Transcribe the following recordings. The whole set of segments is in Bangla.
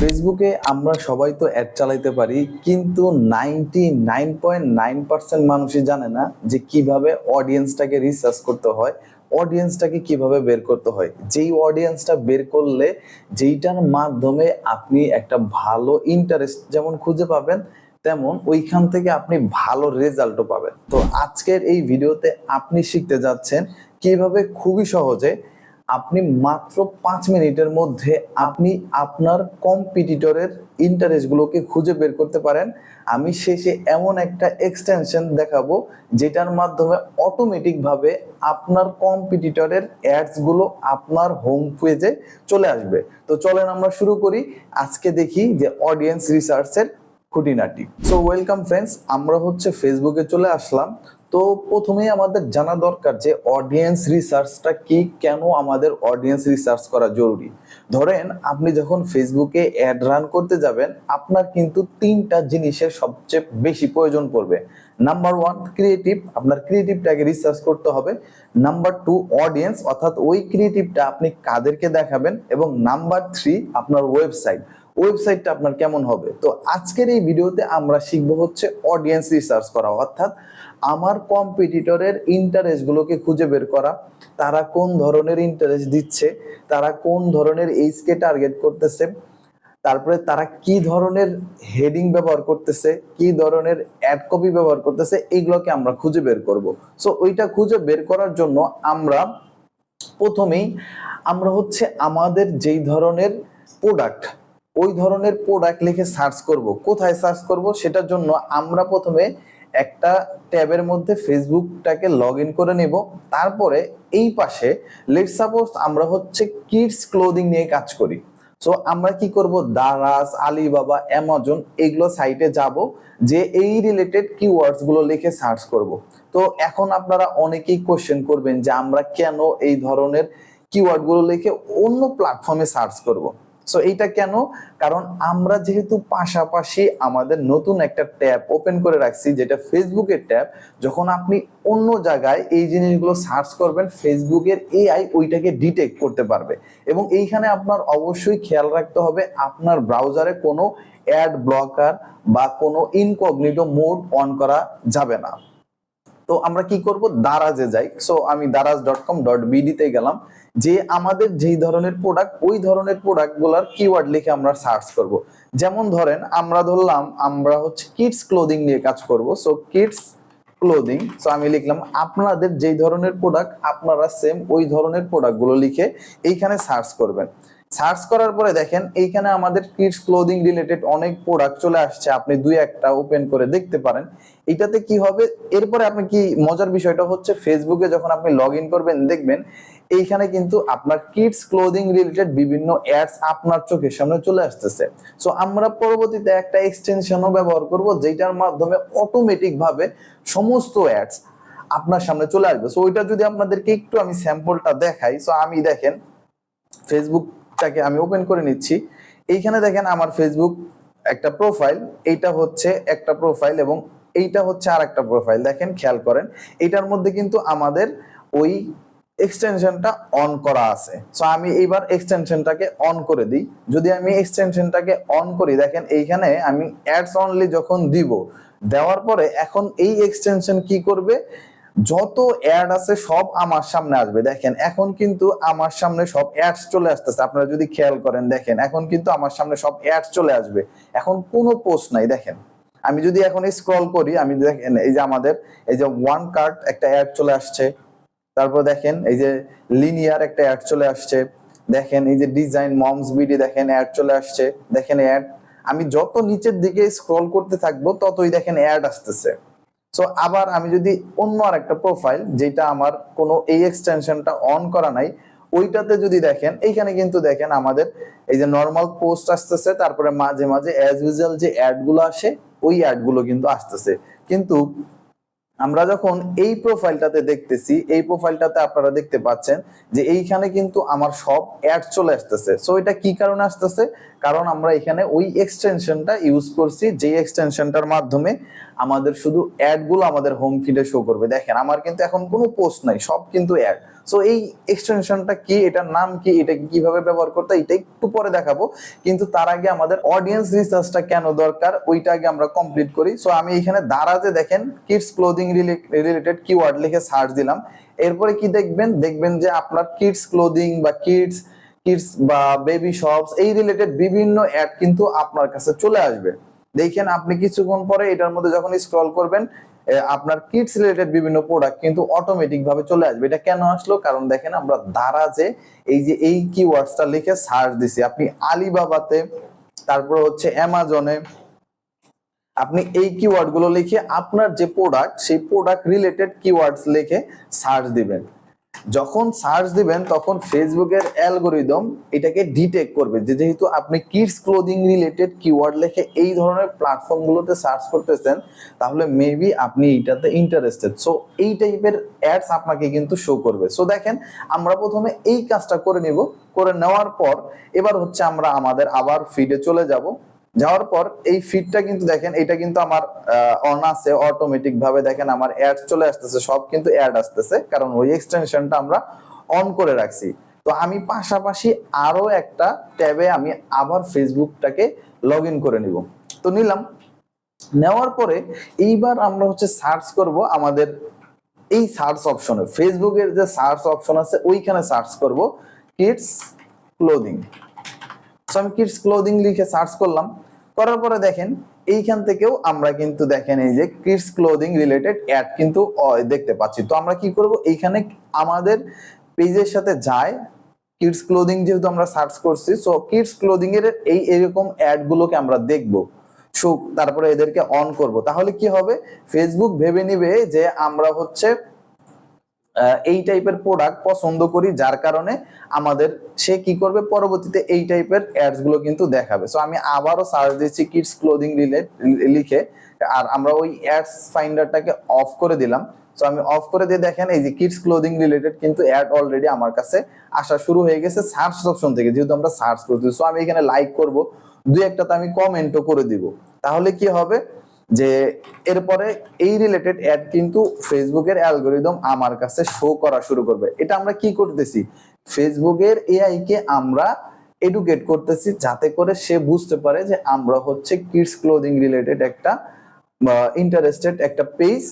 ফেসবুকে আমরা সবাই তো অ্যাড চালাইতে পারি, কিন্তু ninety nine point nine percent মানুষই জানে না যে কীভাবে অডিয়েন্সটাকে রিসার্চ করতে হয় অডিয়েন্সটাকে কীভাবে বের করতে হয়। যেই অডিয়েন্সটা বের করলে যেইটার মাধ্যমে আপনি একটা ভালো ইন্টারেস্ট যেমন খুঁজে পাবেন, তেমন ওইখান থেকে আপনি ভালো রেজাল্টও পাবেন। তো আজকের এই ভিডিওতে আপনি শিখতে যাচ্ছেন কীভাবে খুবই সহজে আপনি মাত্র পাঁচ মিনিটের মধ্যে আপনি আপনার কম্পিটিটরের ইন্টারেস্টগুলোকে খুঁজে বের করতে পারেন। আমি শেষে এমন একটা এক্সটেনশন দেখাবো, যেটার মাধ্যমে অটোমেটিকভাবে আপনার কম্পিটিটরের অ্যাডসগুলো আপনার হোম পেজে চলে আসবে। তো চলেন আমরা শুরু করি। আজকে দেখি যে অডিয়েন্স রিসার্চের খুঁটিনাটি। সো ওয়েলকাম ফ্রেন্ডস আমরা হচ্ছে ফেসবুকে চলে আসলাম। তো প্রথমেই আমাদের জানা দরকার যে অডিয়েন্স রিসার্চটা কি, কেন আমাদের অডিয়েন্স রিসার্চ করা জরুরি? ধরেন, আপনি যখন ফেসবুকে অ্যাড রান করতে যাবেন, আপনার কিন্তু তিনটা জিনিসের সবচেয়ে বেশি প্রয়োজন পড়বে। নাম্বার ওয়ান ক্রিয়েটিভ আপনার ক্রিয়েটিভটাকে রিসার্চ করতে হবে। নাম্বার টু অডিয়েন্স অর্থাৎ ওই ক্রিয়েটিভটা আপনি কাদেরকে দেখাবেন। এবং নাম্বার থ্রি আপনার ওয়েবসাইট ওয়েবসাইটটা আপনার কেমন হবে? তো আজকের এই ভিডিওতে আমরা শিখব হচ্ছে অডিয়েন্স রিসার্চ করা, অর্থাৎ আমার কম্পিটিটরের ইন্টারেস্টগুলোকে খুঁজে বের করা, তারা কোন ধরনের ইন্টারেস্ট দিচ্ছে, তারা কোন ধরনের এইজকে টার্গেট করতেছে, তারপরে তারা কি ধরনের হেডিং ব্যবহার করতেছে, কি ধরনের অ্যাড কপি ব্যবহার করতেছে এইগুলোকে আমরা খুঁজে বের করব। সো ওইটা খুঁজে বের করার জন্য আমরা প্রথমেই আমরা হচ্ছে আমাদের যেই ধরনের প্রোডাক্ট ওই ধরনের প্রোডাক্ট লিখে সার্চ করব। কোথায় সার্চ করব? সেটার জন্য আমরা প্রথমে একটা ট্যাবের মধ্যে ফেসবুকটাকে লগ ইন করে নেব। তারপরে এই পাশে লেট সাপোজ আমরা হচ্ছে কিডস ক্লোদিং নিয়ে কাজ করি। সো আমরা কি করব? দারাজ আলিবাবা অ্যামাজন এগুলো সাইটে যাব, যে এই রিলেটেড কিওয়ার্ডসগুলো লিখে সার্চ করব। তো, এখন আপনারা অনেকেই কোশ্চেন করবেন যে আমরা কেন এই ধরনের কিওয়ার্ডগুলো লিখে অন্য প্ল্যাটফর্মে সার্চ করব। সো এইটা কেন? কারণ আমরা যেহেতু পাশাপাশি আমাদের নতুন একটা ট্যাব ওপেন করে রাখছি, যেটা ফেসবুকের ট্যাব, যখন আপনি অন্য জায়গায় এই জিনিসগুলো সার্চ করবেন, ফেসবুকের এআই ওইটাকে ডিটেক্ট করতে পারবে। এবং এইখানে আপনার অবশ্যই খেয়াল রাখতে হবে, আপনার ব্রাউজারে কোনো অ্যাড ব্লকার বা কোনো ইনকগনিটো মোড অন করা যাবে না। তো আমরা কি করব? দারাজে যাই। সো আমি দারাজ ডট কম ডট বিডিতে গেলাম। যে আমাদের যেই ধরনের প্রোডাক্ট ওই ধরনের প্রোডাক্টগুলার কিওয়ার্ড লিখে আমরা সার্চ করব। যেমন ধরেন, আমরা ধরলাম, আমরা হচ্ছে কিডস ক্লোদিং নিয়ে কাজ করব। সো কিডস ক্লোদিং সো আমি লিখলাম, আপনাদের যেই ধরনের প্রোডাক্ট আপনারা সেম ওই ধরনের প্রোডাক্টগুলো লিখে এইখানে সার্চ করবেন। সার্চ করার পরে দেখেন, এইখানে আমাদের কিডস ক্লোদিং রিলেটেড অনেক প্রোডাক্ট চলে আসছে। আপনি দুই একটা ওপেন করে দেখতে পারেন। এটাতে কি হবে? এরপরে আপনি কি মজার বিষয়টা হচ্ছে, ফেসবুকে যখন আপনি লগ করবেন, দেখবেন এইখানে কিন্তু আপনার কিডস ক্লোদিং রিলেটেড বিভিন্ন অ্যাডস আপনার চোখের সামনে চলে আসতেছে। সো আমরা পরবর্তীতে একটা এক্সটেনশনও ব্যবহার করব যেটার মাধ্যমে অটোমেটিক ভাবে সমস্ত অ্যাডস আপনার সামনে চলে আসবে। সো ওইটা যদি আপনাদেরকে একটু আমি স্যাম্পলটা দেখাই। সো আমি দেখেন ফেসবুকটাকে আমি ওপেন করে নিচ্ছি। এইখানে দেখেন আমার ফেসবুক একটা প্রোফাইল এইটা হচ্ছে একটা প্রোফাইল এবং এইটা হচ্ছে আর একটা প্রোফাইল দেখেন, খেয়াল করেন, এইটার মধ্যে কিন্তু আমাদের ওই এক্সটেনশনটা অন করা আছে। সো আমি এইবার এক্সটেনশনটাকে অন করে দিই। যদি আমি এক্সটেনশনটাকে অন করি, দেখেন, এইখানে আমি অ্যাডস অনলি যখন দিব, দেওয়ার পরে এখন এই এক্সটেনশন কি করবে? যত অ্যাড আছে সব আমার সামনে আসবে। দেখেন, এখন কিন্তু আমার সামনে সব অ্যাডস চলে আসতেছে। আপনারা যদি খেয়াল করেন, দেখেন, এখন কিন্তু আমার সামনে সব অ্যাডস চলে আসবে। এখন কোনো পোস্ট নাই, দেখেন। আমি যদি এখন স্ক্রল করি, আমি দেখেন, এই যে আমাদের, এই যে ওয়ান কার্ড একটা অ্যাড চলে আসছে। তারপর দেখেন, এই যে লিনিয়ার একটা অ্যাড চলে আসছে। দেখেন, এই যে ডিজাইন মমস বিডি দেখেন অ্যাড চলে আসছে। দেখেন অ্যাড আমি যত নিচের দিকে স্ক্রল করতে থাকব, ততই দেখেন অ্যাড আসতেছে। সো আবার আমি যদি অন্য আর একটা প্রোফাইল যেটা আমার কোনো এই এক্সটেনশনটা অন করা নাই, ওইটাতে যদি দেখেন, এইখানে কিন্তু দেখেন আমাদের এই যে নর্মাল পোস্ট আসতেছে, তারপরে মাঝে মাঝে অ্যাজ ইউজুয়াল যে অ্যাডগুলো আসে, ওই অ্যাডগুলো কিন্তু আসতেছে। কিন্তু আমরা যখন এই প্রোফাইলটাতে দেখতেছি, এই প্রোফাইলটাতে আপনারা দেখতে পাচ্ছেন যে এইখানে কিন্তু আমার সব অ্যাড চলে আসতেছে। সো এটা কি কারণে আসতেছে? কারণ আমরা এখানে ওই এক্সটেনশনটা ইউজ করছি যে এক্সটেনশনটার মাধ্যমে আমাদের শুধু অ্যাডগুলো আমাদের হোম ফিডে শো করবে। দেখেন, আমার কিন্তু এখন কোনো পোস্ট নাই, সব কিন্তু অ্যাড সো এই এক্সটেনশনটা কি, এটার নাম কি, এটা কীভাবে ব্যবহার করতে এটা একটু পরে দেখাবো। কিন্তু তার আগে আমাদের অডিয়েন্স রিসার্চটা কেন দরকার, ওইটা আগে আমরা কমপ্লিট করি। সো আমি এখানে দারাজে দেখেন কিডস ক্লোদিং রিলেটেড কিওয়ার্ড লিখে সার্চ দিলাম। এরপরে কি দেখবেন? দেখবেন যে আপনার কিডস ক্লোদিং বা কিডস কিডস বা বেবি শপস এই রিলেটেড বিভিন্ন অ্যাড কিন্তু আপনার কাছে চলে আসবে। দেখেন, আপনি কিছুক্ষণ পরে এটার মধ্যে যখন স্ক্রল করবেন আপনার কিডস রিলেটেড বিভিন্ন প্রোডাক্ট কিন্তু অটোমেটিক ভাবে চলে আসবে। এটা কেন আসলো? কারণ দেখেন আমরা দারাজে এই যে এই কিওয়ার্ডসটা লিখে সার্চ দিছি। আপনি আলিবাবাতে, তারপর হচ্ছে অ্যামাজনে, আপনি এই কিওয়ার্ডগুলো লিখে আপনার যে প্রোডাক্ট সেই প্রোডাক্ট রিলেটেড কিওয়ার্ডস লিখে সার্চ দিবেন। যখন সার্চ দিবেন, তখন ফেসবুকের অ্যালগোরিদম এটাকে ডিটেক্ট করবে যে যেহেতু আপনি কিডস ক্লোদিং রিলেটেড কিওয়ার্ড লিখে এই ধরনের প্ল্যাটফর্মগুলোতে সার্চ করতেছেন, তাহলে মেবি আপনি এইটাতে ইন্টারেস্টেড সো এই টাইপের অ্যাডস আপনাকে কিন্তু শো করবে। সো দেখেন, আমরা প্রথমে এই কাজটা করে নিব। করে নেওয়ার পর, এবার হচ্ছে আমরা আমাদের আবার ফিডে চলে যাব। যাওয়ার পর এই ফিডটা কিন্তু দেখেন, এটা কিন্তু আমার অন আছে অটোমেটিক ভাবে দেখেন আমার অ্যাড চলে আসতেছে, সব কিন্তু অ্যাড আসতেছে, কারণ ওই এক্সটেনশনটা আমরা অন করে রাখছি। তো আমি পাশাপাশি আরও একটা ট্যাবে আমি আবার ফেসবুকটাকে লগ করে নিব। তো নিলাম। নেওয়ার পরে এইবার আমরা হচ্ছে সার্চ করব আমাদের এই সার্চ অপশনে ফেসবুকের যে সার্চ অপশন আছে, ওইখানে সার্চ করব কিডস ক্লোদিং সো আমি কিডস ক্লোদিং লিখে সার্চ করলাম। করার পরে দেখেন, এইখান থেকেও আমরা কিন্তু দেখেন এই যে কিডস ক্লোদিং রিলেটেড অ্যাড কিন্তু দেখতে পাচ্ছি। তো আমরা কি করব? এইখানে আমাদের পেজের সাথে যায়। কিডস ক্লোদিং যেহেতু আমরা সার্চ করছি সো কিডস ক্লোদিং এর এই এরকম অ্যাড গুলোকে আমরা দেখব। সো তারপরে এদেরকে অন করব। তাহলে কি হবে? ফেসবুক ভেবে নিবে যে আমরা হচ্ছে এই টাইপের প্রোডাক্ট পছন্দ করি, যার কারণে আমাদের সে কি করবে? পরবর্তীতে এই টাইপের অ্যাডসগুলো কিন্তু দেখাবে। সো আমি আবারও সার্চ দিচ্ছি কিডস ক্লোদিং রিলেট লিখে, আর আমরা ওই অ্যাডস ফাইন্ডারটাকে অফ করে দিলাম। সো আমি অফ করে দিয়ে দেখেন, এই যে কিডস ক্লোদিং রিলেটেড কিন্তু অ্যাড অলরেডি আমার কাছে আসা শুরু হয়ে গেছে সার্চ অপশন থেকে, যেহেতু আমরা সার্চ করছি সো আমি এখানে লাইক করব, দুই একটা তো আমি কমেন্টও করে দিব। তাহলে কি হবে? যে এরপরে এই রিলেটেড অ্যাড কিন্তু ফেসবুকের অ্যালগোরিদম আমার কাছে শো করা শুরু করবে। এটা আমরা কি করতেছি? ফেসবুকের এআই কে আমরা এডুকেট করতেছি যাতে করে সে বুঝতে পারে যে আমরা হচ্ছে কিডস ক্লোদিং রিলেটেড একটা ইন্টারেস্টেড একটা পেজ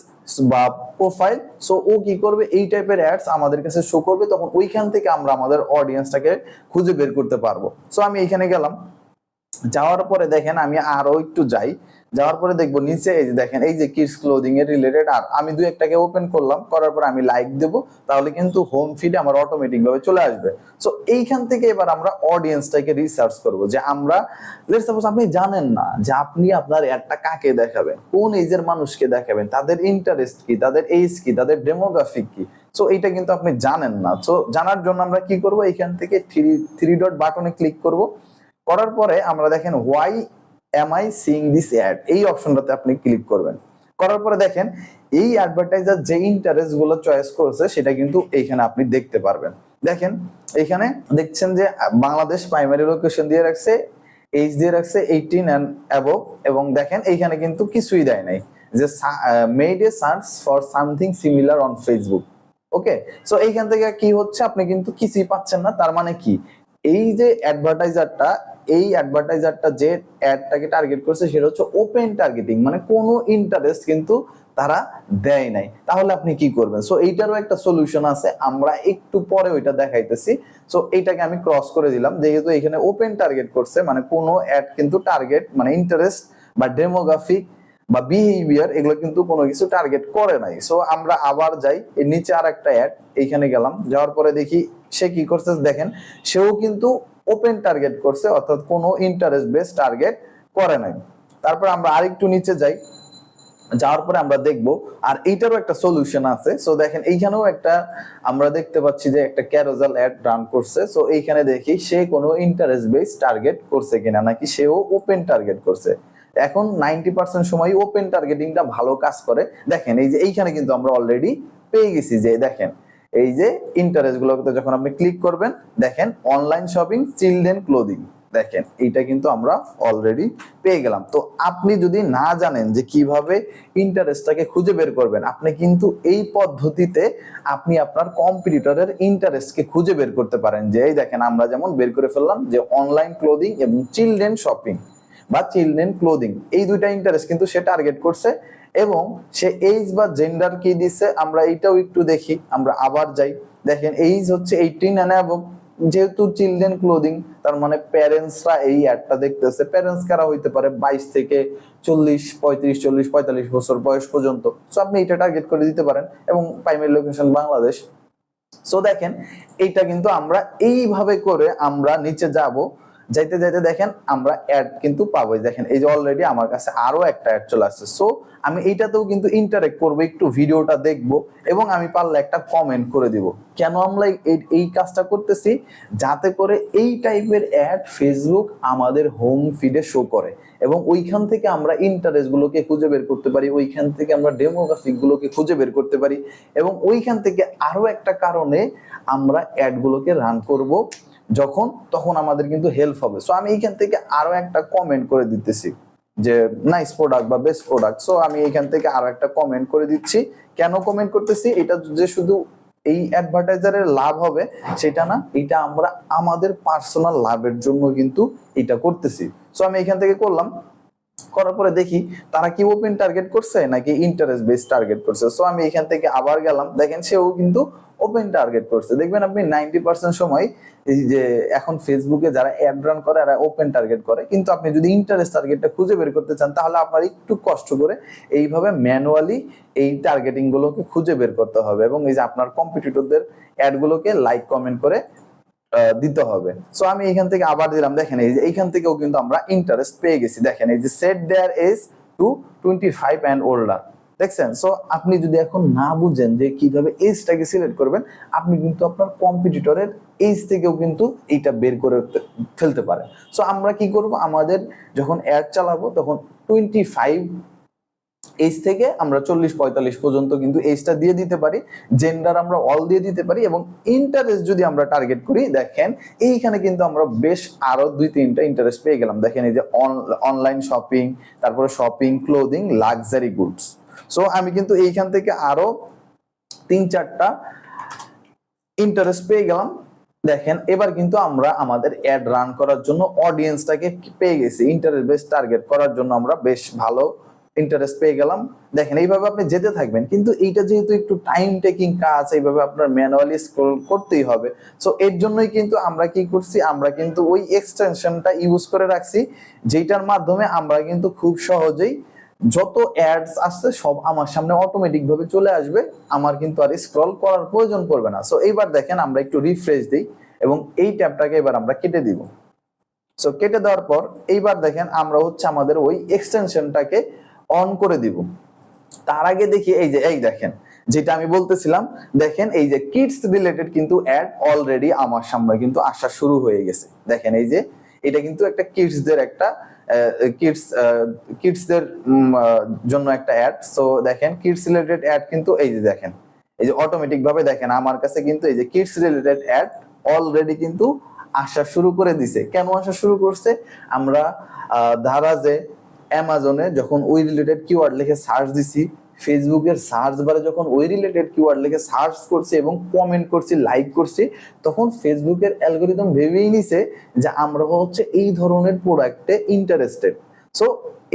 বা প্রোফাইল সো ও কি করবে? এই টাইপের অ্যাডস আমাদের কাছে শো করবে। তখন ওইখান থেকে আমরা আমাদের অডিয়েন্সটাকে খুঁজে বের করতে পারব। সো আমি এখানে গেলাম। যাওয়ার পরে দেখেন আমি আরও একটু যাই। যাওয়ার পরে দেখব নিচে, এই যে দেখেন, এই যে কিডস ক্লোদিং এর রিলেটেড আর আমি দুই একটাকে ওপেন করলাম, করার পর আমি লাইক দেবো, তাহলে কিন্তু হোম ফিডে আমার অটোমেটিক ভাবে চলে আসবে। সো এইখান থেকে এবার আমরা অডিয়েন্সটাকে রিসার্চ করব যে আমরা লেটস সাপোজ আপনি জানেন না যে আপনি আপনার অ্যাডটা কাকে দেখাবেন, কোন এজের মানুষকে দেখাবেন, তাদের ইন্টারেস্ট কি, তাদের এজ কি, তাদের ডেমোগ্রাফিক কি? সো এইটা কিন্তু আপনি জানেন না। সো জানার জন্য আমরা কি করব? এখান থেকে থ্রি থ্রি ডট বাটনে ক্লিক করব। করার পরে আমরা দেখেন why am I seeing this ad এই অপশনটাতে আপনি ক্লিক করবেন। করার পরে দেখেন, এই অ্যাডভার্টাইজার যে ইন্টারেস্টগুলো চয়েস করেছে, সেটা কিন্তু এইখানে আপনি দেখতে পারবেন। দেখেন এইখানে দেখছেন যে বাংলাদেশ প্রাইমারি লোকেশন দিয়ে রাখছে এইচ দিয়ে রাখছে এইটিন অ্যান্ড অ্যাবভ এবং দেখেন, এইখানে কিন্তু কিছুই দেয় নাই। যে made a search for something similar on Facebook okay so এইখান থেকে কি হচ্ছে, আপনি কিন্তু কিছুই পাচ্ছেন না, তার মানে কি? এই যে অ্যাডভার্টাইজারটা এই অ্যাডভার্টাইজারটা যে অ্যাডটাকে টার্গেট করছে, সেটা হচ্ছে ওপেন টার্গেটিং মানে কোনো ইন্টারেস্ট কিন্তু তারা দেয় নাই। তাহলে আপনি কি করবেন? সো এইটারও একটা সলিউশন আছে, আমরা একটু পরে ওইটা দেখাইতেছি। সো এইটাকে আমি ক্রস করে দিলাম, যেহেতু এখানে ওপেন টার্গেট করছে মানে কোনো অ্যাড কিন্তু টার্গেট মানে ইন্টারেস্ট বা ডেমোগ্রাফিক বা বিহেভিয়ার এগুলো কিন্তু কোনো কিছু টার্গেট করে নাই। সো আমরা আবার যাই, এর নিচে আর একটা অ্যাড এইখানে গেলাম। যাওয়ার পরে দেখি সে কি করছে, দেখেন, সেও কিন্তু ওপেন টার্গেট করছে, অর্থাৎ কোনো ইন্টারেস্ট বেস টার্গেট করে নাই। তারপর আমরা আরেকটু নিচে যাই, যাওয়ার পরে আমরা দেখব, আর এইটারও একটা সলিউশন আছে। সো দেখেন, এইখানেও একটা, আমরা দেখতে পাচ্ছি যে একটা ক্যারোজাল অ্যাড রান করছে। সো এইখানে দেখি সে কোনো ইন্টারেস্ট বেস টার্গেট করছে কিনা, নাকি সেও ওপেন টার্গেট করছে। এখন নাইনটি পার্সেন্ট সময় ওপেন টার্গেটিংটা ভালো কাজ করে। দেখেন, এই যে এইখানে কিন্তু আমরা অলরেডি পেয়ে গেছি যে, দেখেন, এই যে ইন্টারেস্ট গুলোতে যখন আপনি ক্লিক করবেন, দেখেন অনলাইন শপিং চিলড্রেন ক্লোদিং দেখেন, এইটা কিন্তু আমরা অলরেডি পেয়ে গেলাম। তো আপনি যদি না জানেন যে কীভাবে ইন্টারেস্টটাকে খুঁজে বের করবেন, আপনি কিন্তু এই পদ্ধতিতে আপনি আপনার কম্পিটিটরের ইন্টারেস্টকে খুঁজে বের করতে পারেন যে, এই দেখেন, আমরা যেমন বের করে ফেললাম যে অনলাইন ক্লোদিং এবং চিলড্রেন শপিং বা চিলড্রেন ক্লোদিং এই দুইটা ইন্টারেস্ট কিন্তু সে টার্গেট করছে এবং সে এইজ বা জেন্ডার কি দিচ্ছে আমরা এইটাও একটু দেখি, আমরা আবার যাই। দেখেন এইজ হচ্ছে এইটিন অ্যান্ড অ্যাবভ যেহেতু চিলড্রেন ক্লোদিং তার মানে প্যারেন্টসরা এই অ্যাডটা দেখতেছে। প্যারেন্টস কারা হইতে পারে বাইশ থেকে চল্লিশ, পঁয়ত্রিশ, চল্লিশ, পঁয়তাল্লিশ বছর বয়স পর্যন্ত। সো আপনি এটা টার্গেট করে দিতে পারেন এবং প্রাইমারি লোকেশন বাংলাদেশ সো দেখেন এইটা কিন্তু আমরা এইভাবে করে আমরা নিচে যাব। যাইতে যাইতে দেখেন আমরা অ্যাড কিন্তু পাবো এই দেখেন, এই যে অলরেডি আমার কাছে আরও একটা অ্যাড চলে আসছে। সো আমি এইটাতেও কিন্তু ইন্টারেক্ট করব, একটু ভিডিওটা দেখব এবং আমি পারলে একটা কমেন্ট করে দিব। কেন আমরা এই এই কাজটা করতেছি? যাতে করে এই টাইপের অ্যাড ফেসবুক আমাদের হোম ফিডে শো করে এবং ওইখান থেকে আমরা ইন্টারেস্ট গুলোকে খুঁজে বের করতে পারি, ওইখান থেকে আমরা ডেমোগ্রাফিক গুলোকে খুঁজে বের করতে পারি এবং ওইখান থেকে আরও একটা কারণে আমরা অ্যাড গুলোকে রান করব। যখন, তখন আমাদের কিন্তু হেল্প হবে। সো আমি এইখান থেকে আরও একটা কমেন্ট করে দিতেছি যে নাইস প্রোডাক্ট বা বেস্ট প্রোডাক্ট সো আমি এখান থেকে আরও একটা কমেন্ট করে দিচ্ছি। কেন কমেন্ট করতেছি? এটা যে শুধু এই অ্যাডভার্টাইজারের লাভ হবে, সেটা না, এটা আমরা আমাদের পার্সোনাল লাভের জন্য কিন্তু এটা করতেছি। সো আমি এখান থেকে করলাম। করার পরে দেখি তারা কি ওপেন টার্গেট করছে নাকি ইন্টারেস্ট বেস টার্গেট করছে। সো আমি এখান থেকে আবার গেলাম। দেখেন সেও কিন্তু ওপেন টার্গেট করছে। দেখবেন আপনি নাইনটি পার্সেন্ট সময় এই যে এখন ফেসবুকে যারা অ্যাড রান করে, এরা ওপেন টার্গেট করে। কিন্তু আপনি যদি ইন্টারেস্ট টার্গেটটা খুঁজে বের করতে চান, তাহলে আপনার একটু কষ্ট করে এইভাবে ম্যানুয়ালি এই টার্গেটিং গুলোকে খুঁজে বের করতে হবে। এবং এই যে আপনার কম্পিটিটরদের অ্যাড গুলোকে লাইক কমেন্ট করে দিতে হবে। সো আমি এখান থেকে আবার দিলাম, দেখেন এই যে এইখান থেকেও কিন্তু আমরা ইন্টারেস্ট পেয়ে গেছি। দেখেন এই যে set their age to twenty five and older দেখছেন? সো আপনি যদি এখন না বুঝেন যে কীভাবে এজটাকে সিলেক্ট করবেন, আপনি কিন্তু আপনার কম্পিটিটরের এজ থেকেও কিন্তু এইটা বের করে ফেলতে পারেন। সো আমরা কি করব? আমাদের যখন অ্যাড চালাবো, তখন টোয়েন্টি ফাইভ এজ থেকে আমরা চল্লিশ, পঁয়তাল্লিশ পর্যন্ত কিন্তু এজটা দিয়ে দিতে পারি জেন্ডার আমরা অল দিয়ে দিতে পারি এবং ইন্টারেস্ট যদি আমরা টার্গেট করি, দেখেন এইখানে কিন্তু আমরা বেশ আরও দুই, তিনটা ইন্টারেস্ট পেয়ে গেলাম। দেখেন এই যে অনলাইন শপিং তারপরে shopping clothing luxury goods so আমি কিন্তু এইখান থেকে আরও তিন, চারটা ইন্টারেস্ট পেয়ে গেলাম। দেখেন এবার কিন্তু আমরা আমাদের অ্যাড রান করার জন্য অডিয়েন্সটাকে পেয়ে গেছি। ইন্টারেস্ট বেস টার্গেট করার জন্য আমরা বেশ ভালো ইন্টারেস্ট পেয়ে গেলাম। দেখেন, এইভাবে আপনি যেতে থাকবেন, কিন্তু এইটা যেহেতু একটু টাইম টেকিং কাজ, এইভাবে আপনার ম্যানুয়ালি স্ক্রল করতেই হবে। সো এর জন্যই কিন্তু আমরা কি করছি, আমরা কিন্তু ওই এক্সটেনশনটা ইউজ করে রাখছি যেটার মাধ্যমে আমরা কিন্তু খুব সহজেই যত অ্যাডস আসছে, সব আমার সামনে অটোমেটিক ভাবে চলে আসবে। আমার কিন্তু আর স্ক্রল করার প্রয়োজন পড়বে না। সো এইবার দেখেন, আমরা একটু রিফ্রেশ দিই এবং এই ট্যাবটাকে এবার আমরা কেটে দিব। সো কেটে দেওয়ার পর, এইবার দেখেন, আমরা হচ্ছে আমাদের ওই এক্সটেনশনটাকে অন করে দিব। তার আগে দেখি এই যে এই দেখেন যেটা আমি বলতেছিলাম দেখেন এই যে কিডস রিলেটেড কিন্তু অ্যাড অলরেডি আমার সামনে কিন্তু আসা শুরু হয়ে গেছে। দেখেন এই যে এটা কিন্তু একটা কিডসদের একটা কিডস কিডসদের জন্য একটা অ্যাড সো দেখেন কিডস রিলেটেড অ্যাড কিন্তু এই যে দেখেন এই যে অটোমেটিক ভাবে দেখেন আমার কাছে কিন্তু এই যে কিডস রিলেটেড অ্যাড অলরেডি কিন্তু আসা শুরু করে দিছে। কেন আসা শুরু করছে? আমরা আহ, ধারাজে অ্যামাজনে যখন ওই রিলেটেড কিওয়ার্ড লিখে সার্চ দিছি ফেসবুকের সার্চ বারে যখন ওই রিলেটেড কিওয়ার্ড লিখে সার্চ করছি এবং কমেন্ট করছি লাইক করছি, তখন ফেসবুকের অ্যালগোরিদম ভেবেই নিছে যে আমরা হচ্ছে এই ধরনের প্রোডাক্টে ইন্টারেস্টেড সো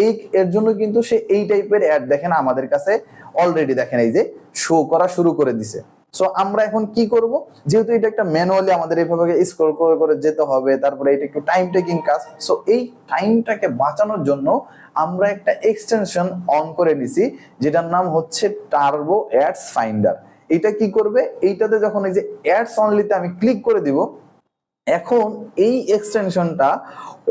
এই, এর জন্য কিন্তু সে এই টাইপের অ্যাড দেখেন আমাদের কাছে অলরেডি দেখেন এই যে শো করা শুরু করে দিছে। সো আমরা এখন কি করব? যেহেতু এটা একটা ম্যানুয়ালি আমাদের এইভাবে স্ক্রল করে করে যেতে হবে, তারপরে এটা একটু টাইম টেকিং কাজ। সো এই টাইমটাকে বাঁচানোর জন্য আমরা একটা এক্সটেনশন অন করে নিছি, যেটার নাম হচ্ছে টার্বো অ্যাডস ফাইন্ডার এটা কি করবে? এইটাতে যখন এই যে অ্যাডস অনলিতে আমি ক্লিক করে দিব, এখন এই এক্সটেনশনটা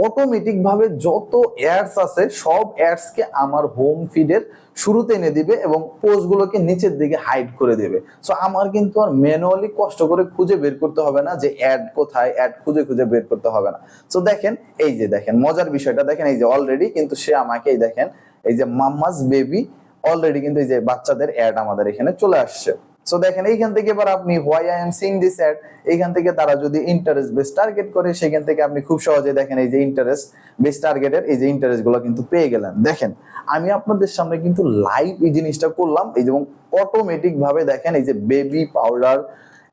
অটোমেটিক ভাবে যত অ্যাডস আছে, সব অ্যাডস কে আমার হোম ফিডের শুরুতে এনে দিবে এবং পোস্টগুলোকে নিচের দিকে হাইড করে দেবে। সো আমার কিন্তু আর ম্যানুয়ালি কষ্ট করে খুঁজে বের করতে হবে না যে অ্যাড কোথায় অ্যাড খুঁজে খুঁজে বের করতে হবে না। সো দেখেন, এই যে দেখেন, মজার বিষয়টা দেখেন, এই যে অলরেডি কিন্তু সে আমাকে এই দেখেন, এই যে মাম্মাস বেবি অলরেডি কিন্তু এই যে বাচ্চাদের অ্যাড আমাদের এখানে চলে আসছে। সো দেখেন এইখান থেকে এবার আপনি why I am seeing this ad এইখান থেকে তারা যদি ইন্টারেস্ট বেস টার্গেট করে, সেখান থেকে আপনি খুব সহজে দেখেন এই যে ইন্টারেস্ট বেস টার্গেটের এই যে ইন্টারেস্টগুলো কিন্তু পেয়ে গেলেন। দেখেন, আমি আপনাদের সামনে কিন্তু লাইভ এই জিনিসটা করলাম, এই যে এবং অটোমেটিক ভাবে দেখেন এই যে বেবি পাউডার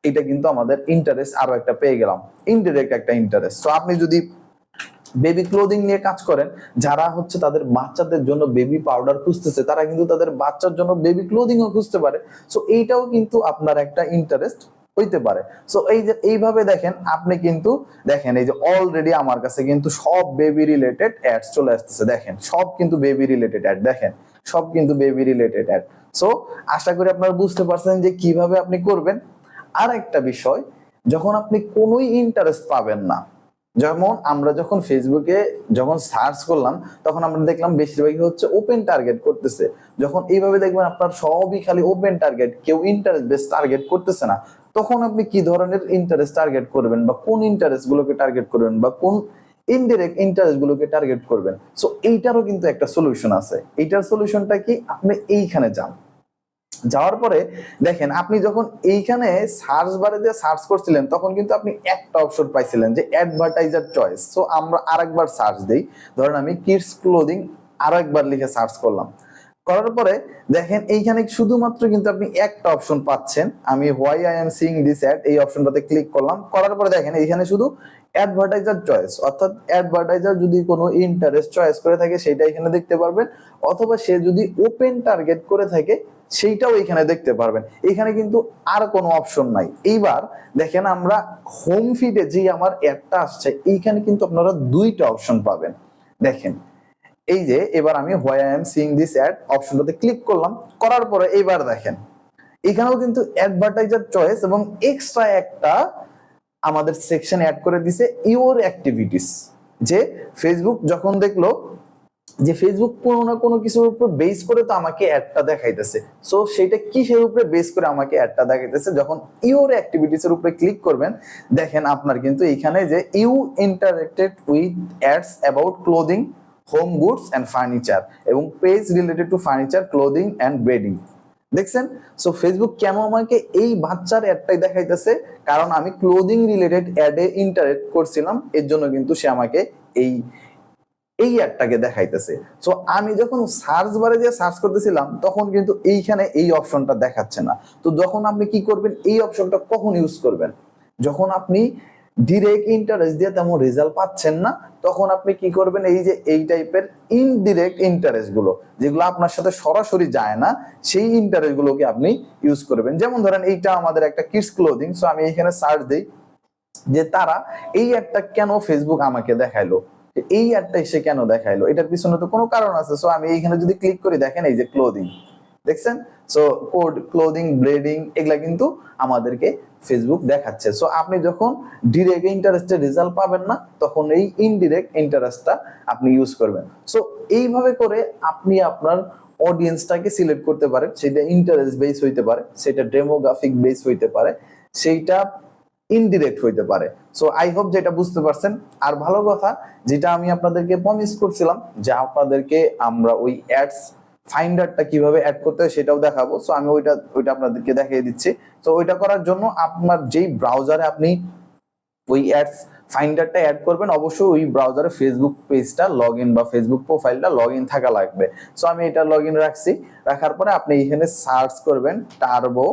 এটা কিন্তু আমাদের ইন্টারেস্ট আরও একটা পেয়ে গেলাম। ইনডিরেক্ট একটা ইন্টারেস্ট তো আপনি যদি বেবি ক্লোদিং নিয়ে কাজ করেন, যারা হচ্ছে তাদের বাচ্চাদের জন্য বেবি পাউডার খুঁজতেছে, তারা কিন্তু তাদের বাচ্চার জন্য বেবি ক্লোদিংও খুঁজতে পারে। সো এইটাও কিন্তু আপনার একটা ইন্টারেস্ট হইতে পারে। সো এই যে, এইভাবে দেখেন, আপনি কিন্তু দেখেন, এই যে অলরেডি আমার কাছে কিন্তু সব বেবি রিলেটেড অ্যাডস চলে আসতেছে। দেখেন, সব কিন্তু বেবি রিলেটেড অ্যাড দেখেন, সব কিন্তু বেবি রিলেটেড অ্যাড সো আশা করি আপনারা বুঝতে পারছেন যে কীভাবে আপনি করবেন। আর একটা বিষয়, যখন আপনি কোনোই ইন্টারেস্ট পাবেন না যেমন আমরা যখন ফেসবুকে যখন সার্চ করলাম, তখন আমরা দেখলাম বেশিরভাগই হচ্ছে ওপেন টার্গেট করতেছে। যখন এইভাবে দেখবেন আপনার সবই খালি ওপেন টার্গেট কেউ ইন্টারেস্ট বেস টার্গেট করতেছে না। তখন আপনি কি ধরনের ইন্টারেস্ট টার্গেট করবেন বা কোন ইন্টারেস্ট গুলোকে টার্গেট করবেন বা কোন ইনডিরেক্ট ইন্টারেস্ট গুলোকে টার্গেট করবেন? সো এইটারও কিন্তু একটা সলিউশন আছে। এইটার সলিউশনটা কি? আপনি এইখানে যান। যাওয়ার পরে দেখেন, আপনি যখন এইখানে সার্চ বারে যে সার্চ করছিলেন, তখন কিন্তু আপনি একটা অপশন পাইছিলেন যে অ্যাডভার্টাইজার চয়েস সো আমরা আরেকবার সার্চ দেই। ধরেন আমি কিডস ক্লোদিং আরও একবার লিখে সার্চ করলাম। করার পরে দেখেন, এইখানে শুধুমাত্র কিন্তু আপনি একটা অপশন পাচ্ছেন। আমি why I am seeing this ad এই অপশনটাতে ক্লিক করলাম। করার পরে দেখেন, এইখানে শুধু অ্যাডভার্টাইজার চয়েস অর্থাৎ অ্যাডভার্টাইজার যদি কোনো ইন্টারেস্ট চয়েস করে থাকে, সেটা এখানে দেখতে পারবেন। অথবা সে যদি ওপেন টার্গেট করে থাকে সেইটাও এখানে দেখতে পারবেন। এখানে কিন্তু আর কোনো অপশন নাই। এইবার দেখেন আমরা হোম ফিডে যে আমার অ্যাডটা আসছে, এইখানে কিন্তু আপনারা দুইটা অপশন পাবেন। দেখেন, এই যে এবার আমি why I am seeing this ad অপশনটাতে ক্লিক করলাম, করার পরে এবার দেখেন, এখানেও কিন্তু অ্যাডভার্টাইজার চয়েস এবং এক্সট্রা একটা আমাদের সেকশন অ্যাড করে দিছে ইওর অ্যাক্টিভিটিস যে ফেসবুক যখন দেখল যে ফেসবুক কোনো না কোনো কিছুর উপর বেস করে তো আমাকে অ্যাডটা দেখাইতেছে। সো সেটা কিসের উপরে বেস করে আমাকে অ্যাডটা দেখাইতেছে? যখন ইউর অ্যাক্টিভিটিস এর উপরে ক্লিক করবেন, দেখেন আপনার কিন্তু এখানে যে you interacted with ads about clothing home goods and furniture এবং page related to furniture clothing and bedding দেখছেন? সো ফেসবুক কেন আমাকে এই বাচ্চার অ্যাডটাই দেখাইতেছে? কারণ আমি ক্লোদিং রিলেটেড অ্যাডে ইন্টারেক্ট করছিলাম, এর জন্য কিন্তু সে আমাকে এই এই অ্যাডটাকে দেখাইতেছে। সো আমি যখন সার্চ বারে যে সার্চ করতেছিলাম, তখন কিন্তু এইখানে এই অপশনটা দেখাচ্ছে না। তো যখন আপনি কি করবেন, এই অপশনটা কখন ইউজ করবেন? যখন আপনি ডিরেক্ট ইন্টারেস্ট দিয়ে তেমন রেজাল্ট পাচ্ছেন না, তখন আপনি কি করবেন, এই যে এই টাইপের ইনডিরেক্ট ইন্টারেস্টগুলো, যেগুলো আপনার সাথে সরাসরি যায় না, সেই ইন্টারেস্ট গুলোকে আপনি ইউজ করবেন। যেমন ধরেন, এইটা আমাদের একটা কিডস ক্লোদিং সো আমি এখানে সার্চ দিই যে তারা এই অ্যাডটা কেন ফেসবুক আমাকে দেখাইলো? এই অ্যাডটা এসে কেন দেখাইলো? এটার পিছনে তো কোনো কারণ আছে। সো আমি এইখানে যদি ক্লিক করি, দেখেন এই যে ক্লোদিং দেখছেন? সো কোড ক্লোদিং ব্রেডিং এগুলা কিন্তু আমাদেরকে ফেসবুক দেখাচ্ছে। সো আপনি যখন ডিরেক্ট ইন্টারেস্টের রেজাল্ট পাবেন না, তখন এই ইনডিরেক্ট ইন্টারেস্টটা আপনি ইউজ করবেন। সো এইভাবে করে আপনি আপনার অডিয়েন্সটাকে সিলেক্ট করতে পারেন। সেটা ইন্টারেস্ট বেস হইতে পারে, সেটা ডেমোগ্রাফিক বেস হইতে পারে। সেইটা ইনডিরেক্ট হইতে পারে। সো আই হোপ যেটা বুঝতে পারছেন। আর ভালো কথা, যেটা আমি আপনাদেরকে প্রমিস করছিলাম, যে আপনাদেরকে আমরা ওই অ্যাডস ফাইন্ডারটা কীভাবে অ্যাড করতে হয় সেটাও দেখাবো। সো আমি ওইটা ওইটা আপনাদেরকে দেখিয়ে দিচ্ছি। তো ওইটা করার জন্য আপনার যেই ব্রাউজারে আপনি ওই অ্যাডস ফাইন্ডারটা অ্যাড করবেন, অবশ্যই ওই ব্রাউজারে ফেসবুক পেজটা লগ ইন বা ফেসবুক প্রোফাইলটা লগ ইন থাকা লাগবে। সো আমি এটা লগ ইন রাখছি। রাখার পরে আপনি এখানে সার্চ করবেন টার্বো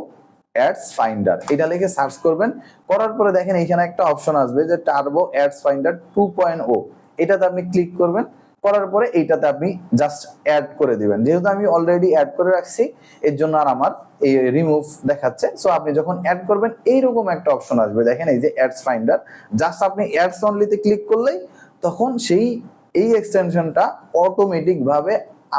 অ্যাডস ফাইন্ডার এটা লিখে সার্চ করবেন, করার পরে দেখেন এখানে একটা অপশন আসবে যে turbo ads finder two point O এটাতে আপনি ক্লিক করবেন, করার পরে এইটাতে আপনি জাস্ট অ্যাড করে দিবেন। যেহেতু আমি অলরেডি অ্যাড করে রাখছি, এর জন্য আর আমার এই রিমুভ দেখাচ্ছে। সো আপনি যখন অ্যাড করবেন, এইরকম একটা অপশন আসবে। দেখেন এই যে অ্যাডস ফাইন্ডার জাস্ট আপনি অ্যাডস অনলিতে ক্লিক করলেই তখন সেই, এই এক্সটেনশনটা অটোমেটিক ভাবে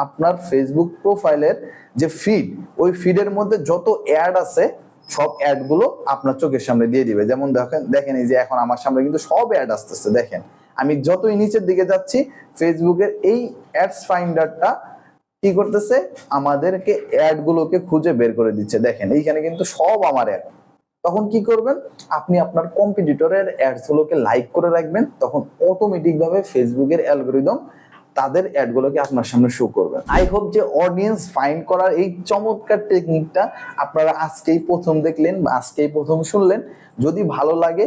আপনার ফেসবুক প্রোফাইলের যে ফিড ওই ফিডের মধ্যে যত অ্যাড আছে সব অ্যাডগুলো আপনার চোখের সামনে দিয়ে দিবে। যেমন দেখেন দেখেন এই যে এখন আমার সামনে কিন্তু সব অ্যাড আসতেছে, দেখেন। আমি যতই নিচের দিকে যাচ্ছি ফেসবুকের এই অ্যাডস ফাইন্ডারটা কি করতেছে? আমাদেরকে অ্যাড গুলোকে খুঁজে বের করে দিচ্ছে। দেখেন, এইখানে কিন্তু সব আমার অ্যাড তখন কি করবেন? আপনি আপনার কম্পিটিটরের অ্যাডস গুলোকে লাইক করে রাখবেন। তখন অটোমেটিক ভাবে ফেসবুকের অ্যালগোরিদম তাদের অ্যাডগুলোকে আপনার সামনে শো করবেন আই হোপ যে অডিয়েন্স ফাইন্ড করার এই চমৎকার টেকনিকটা আপনারা আজকেই প্রথম দেখলেন বা আজকেই প্রথম শুনলেন। যদি ভালো লাগে,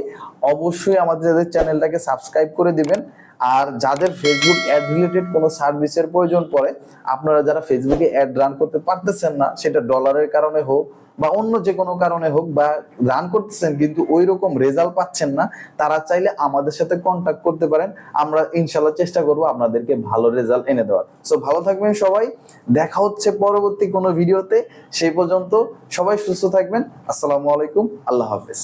অবশ্যই আমাদের চ্যানেলটাকে সাবস্ক্রাইব করে দিবেন। আর যাদের ফেসবুক অ্যাড রিলেটেড কোনো সার্ভিসের প্রয়োজন পড়ে, আপনারা যারা ফেসবুকে অ্যাড রান করতে পারতেছেন না, সেটা ডলারের কারণে হোক বা অন্য যে কোনো কারণে হোক বা রান করতেছেন কিন্তু ওই রকম রেজাল্ট পাচ্ছেন না, তারা চাইলে আমাদের সাথে কন্ট্যাক্ট করতে পারেন। আমরা ইনশাল্লাহ চেষ্টা করব আপনাদেরকে ভালো রেজাল্ট এনে দেওয়ার। সো ভালো থাকবেন সবাই। দেখা হচ্ছে পরবর্তী কোনো ভিডিওতে সেই পর্যন্ত সবাই সুস্থ থাকবেন। আসসালামু আলাইকুম। আল্লাহ হাফেজ।